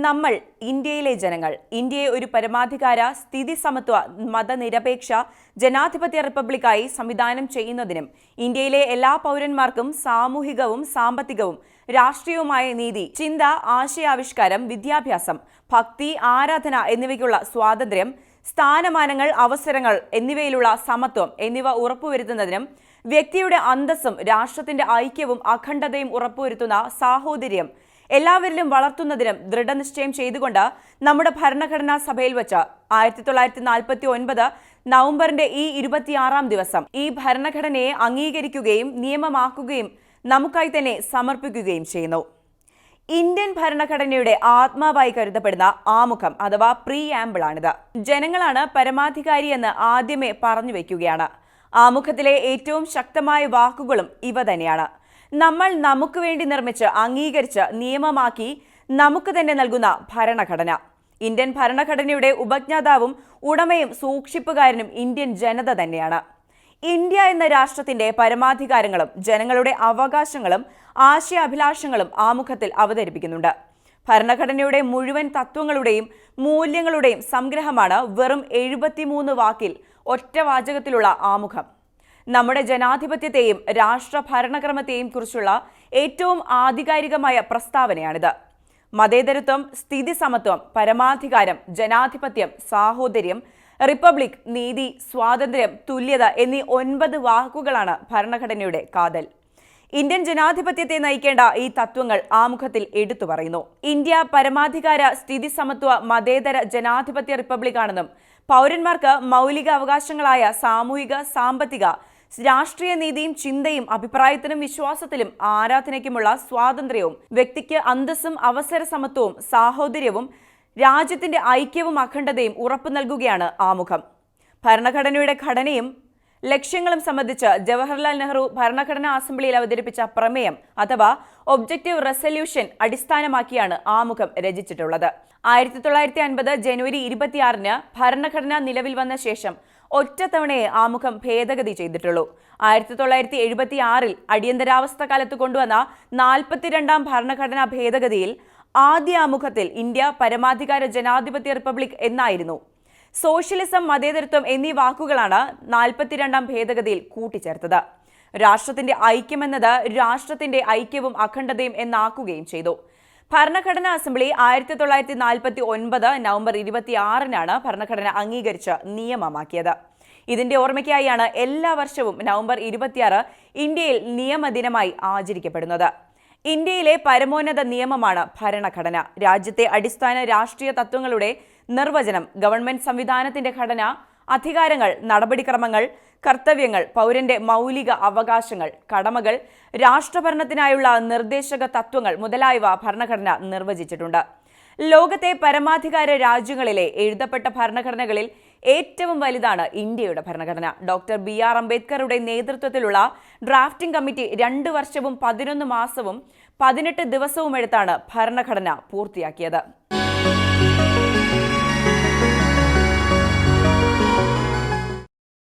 നമ്മൾ ഇന്ത്യയിലെ ജനങ്ങൾ ഇന്ത്യയെ ഒരു പരമാധികാര സ്ഥിതി സമത്വ മതനിരപേക്ഷ ജനാധിപത്യ റിപ്പബ്ലിക്കായി സംവിധാനം ചെയ്യുന്നതിനും ഇന്ത്യയിലെ എല്ലാ പൗരന്മാർക്കും സാമൂഹികവും സാമ്പത്തികവും രാഷ്ട്രീയവുമായ നീതി ചിന്ത ആശയാവിഷ്കാരം വിദ്യാഭ്യാസം ഭക്തി ആരാധന എന്നിവയ്ക്കുള്ള സ്വാതന്ത്ര്യം സ്ഥാനമാനങ്ങൾ അവസരങ്ങൾ എന്നിവയിലുള്ള സമത്വം എന്നിവ ഉറപ്പുവരുത്തുന്നതിനും വ്യക്തിയുടെ അന്തസ്സും രാഷ്ട്രത്തിന്റെ ഐക്യവും അഖണ്ഡതയും ഉറപ്പുവരുത്തുന്ന സാഹോദര്യം എല്ലാവരിലും വളർത്തുന്നതിനും ദൃഢനിശ്ചയം ചെയ്തുകൊണ്ട് നമ്മുടെ ഭരണഘടനാ സഭയിൽ വെച്ച് ആയിരത്തി തൊള്ളായിരത്തി നാൽപ്പത്തി ഒൻപത് നവംബറിന്റെ ഈ ഇരുപത്തിയാറാം ദിവസം ഈ ഭരണഘടനയെ അംഗീകരിക്കുകയും നിയമമാക്കുകയും നമുക്കായി തന്നെ സമർപ്പിക്കുകയും ചെയ്യുന്നു. ഇന്ത്യൻ ഭരണഘടനയുടെ ആത്മാവായി കരുതപ്പെടുന്ന ആമുഖം അഥവാ പ്രീ ആംബിളാണിത് ജനങ്ങളാണ് പരമാധികാരി എന്ന് ആദ്യമേ പറഞ്ഞു വയ്ക്കുകയാണ്. ആമുഖത്തിലെ ഏറ്റവും ശക്തമായ വാക്കുകളും ഇവ തന്നെയാണ്. നമ്മൾ നമുക്ക് വേണ്ടി നിർമ്മിച്ച് അംഗീകരിച്ച് നിയമമാക്കി നമുക്ക് തന്നെ നൽകുന്ന ഭരണഘടന. ഇന്ത്യൻ ഭരണഘടനയുടെ ഉപജ്ഞാതാവും ഉടമയും സൂക്ഷിപ്പുകാരനും ഇന്ത്യൻ ജനത തന്നെയാണ്. ഇന്ത്യ എന്ന രാഷ്ട്രത്തിന്റെ പരമാധികാരങ്ങളും ജനങ്ങളുടെ അവകാശങ്ങളും ആശയാഭിലാഷങ്ങളും ആമുഖത്തിൽ അവതരിപ്പിക്കുന്നുണ്ട്. ഭരണഘടനയുടെ മുഴുവൻ തത്വങ്ങളുടെയും മൂല്യങ്ങളുടെയും സംഗ്രഹമാണ് വെറും എഴുപത്തിമൂന്ന് വാക്കിൽ ഒറ്റ വാചകത്തിലുള്ള ആമുഖം. നമ്മുടെ ജനാധിപത്യത്തെയും രാഷ്ട്ര ഭരണക്രമത്തെയും കുറിച്ചുള്ള ഏറ്റവും ആധികാരികമായ പ്രസ്താവനയാണിത്. മതേതരത്വം സ്ഥിതി സമത്വം പരമാധികാരം ജനാധിപത്യം സാഹോദര്യം റിപ്പബ്ലിക് നീതി സ്വാതന്ത്ര്യം തുല്യത എന്നീ ഒൻപത് വാക്കുകളാണ് ഭരണഘടനയുടെ കാതൽ. ഇന്ത്യൻ ജനാധിപത്യത്തെ നയിക്കേണ്ട ഈ തത്വങ്ങൾ ആമുഖത്തിൽ എടുത്തു പറയുന്നു. ഇന്ത്യ പരമാധികാര സ്ഥിതി സമത്വ മതേതര ജനാധിപത്യ റിപ്പബ്ലിക്കാണെന്നും പൗരന്മാർക്ക് മൗലിക അവകാശങ്ങളായ സാമൂഹിക സാമ്പത്തിക രാഷ്ട്രീയ നീതിയും ചിന്തയും അഭിപ്രായത്തിനും വിശ്വാസത്തിലും ആരാധനയ്ക്കുമുള്ള സ്വാതന്ത്ര്യവും വ്യക്തിക്ക് അന്തസ്സും അവസര സമത്വവും സാഹോദര്യവും രാജ്യത്തിന്റെ ഐക്യവും അഖണ്ഡതയും ഉറപ്പു നൽകുകയാണ് ആമുഖം. ഭരണഘടനയുടെ ഘടനയും ലക്ഷ്യങ്ങളും സംബന്ധിച്ച് ജവഹർലാൽ നെഹ്റു ഭരണഘടനാ അസംബ്ലിയിൽ അവതരിപ്പിച്ച പ്രമേയം അഥവാ ഒബ്ജക്റ്റീവ് റെസല്യൂഷൻ അടിസ്ഥാനമാക്കിയാണ് ആമുഖം രചിച്ചിട്ടുള്ളത്. ആയിരത്തി തൊള്ളായിരത്തി അൻപത് ജനുവരി ഇരുപത്തിയാറിന് ഭരണഘടന നിലവിൽ വന്ന ശേഷം ഒറ്റത്തവണയെ ആമുഖം ഭേദഗതി ചെയ്തിട്ടുള്ളൂ. ആയിരത്തി തൊള്ളായിരത്തി എഴുപത്തി ആറിൽ അടിയന്തരാവസ്ഥ കാലത്ത് കൊണ്ടുവന്ന നാൽപ്പത്തിരണ്ടാം ഭരണഘടനാ ഭേദഗതിയിൽ ആദ്യ ആമുഖത്തിൽ ഇന്ത്യ പരമാധികാര ജനാധിപത്യ റിപ്പബ്ലിക് എന്നായിരുന്നു. സോഷ്യലിസം മതേതരത്വം എന്നീ വാക്കുകളാണ് നാൽപ്പത്തിരണ്ടാം ഭേദഗതിയിൽ കൂട്ടിച്ചേർത്തത്. രാഷ്ട്രത്തിന്റെ ഐക്യമെന്നത് രാഷ്ട്രത്തിന്റെ ഐക്യവും അഖണ്ഡതയും എന്നാക്കുകയും ചെയ്തു. ഭരണഘടനാ അസംബ്ലി ആയിരത്തി തൊള്ളായിരത്തി നാൽപ്പത്തി ഒൻപത് നവംബർ ഇരുപത്തിയാറിനാണ് ഭരണഘടന അംഗീകരിച്ച് നിയമമാക്കിയത്. ഇതിന്റെ ഓർമ്മയ്ക്കായാണ് എല്ലാ വർഷവും നവംബർ ഇരുപത്തിയാറ് ഇന്ത്യയിൽ നിയമദിനമായി ആചരിക്കപ്പെടുന്നത്. ഇന്ത്യയിലെ പരമോന്നത നിയമമാണ് ഭരണഘടന. രാജ്യത്തെ അടിസ്ഥാന രാഷ്ട്രീയ തത്വങ്ങളുടെ നിർവചനം ഗവൺമെന്റ് സംവിധാനത്തിന്റെ ഘടന അധികാരങ്ങൾ നടപടിക്രമങ്ങൾ കർത്തവ്യങ്ങൾ പൗരന്റെ മൗലിക അവകാശങ്ങൾ കടമകൾ രാഷ്ട്രഭരണത്തിനായുള്ള നിർദ്ദേശക തത്വങ്ങൾ മുതലായവ ഭരണഘടന നിർവചിച്ചിട്ടുണ്ട്. ലോകത്തെ പരമാധികാര രാജ്യങ്ങളിലെ എഴുതപ്പെട്ട ഭരണഘടനകളിൽ ഏറ്റവും വലുതാണ് ഇന്ത്യയുടെ ഭരണഘടന. ഡോക്ടർ ബി ആർ അംബേദ്കറുടെ നേതൃത്വത്തിലുള്ള ഡ്രാഫ്റ്റിംഗ് കമ്മിറ്റി രണ്ട് വർഷവും പതിനൊന്ന് മാസവും പതിനെട്ട് ദിവസവും എടുത്താണ് ഭരണഘടന പൂർത്തിയാക്കിയത്.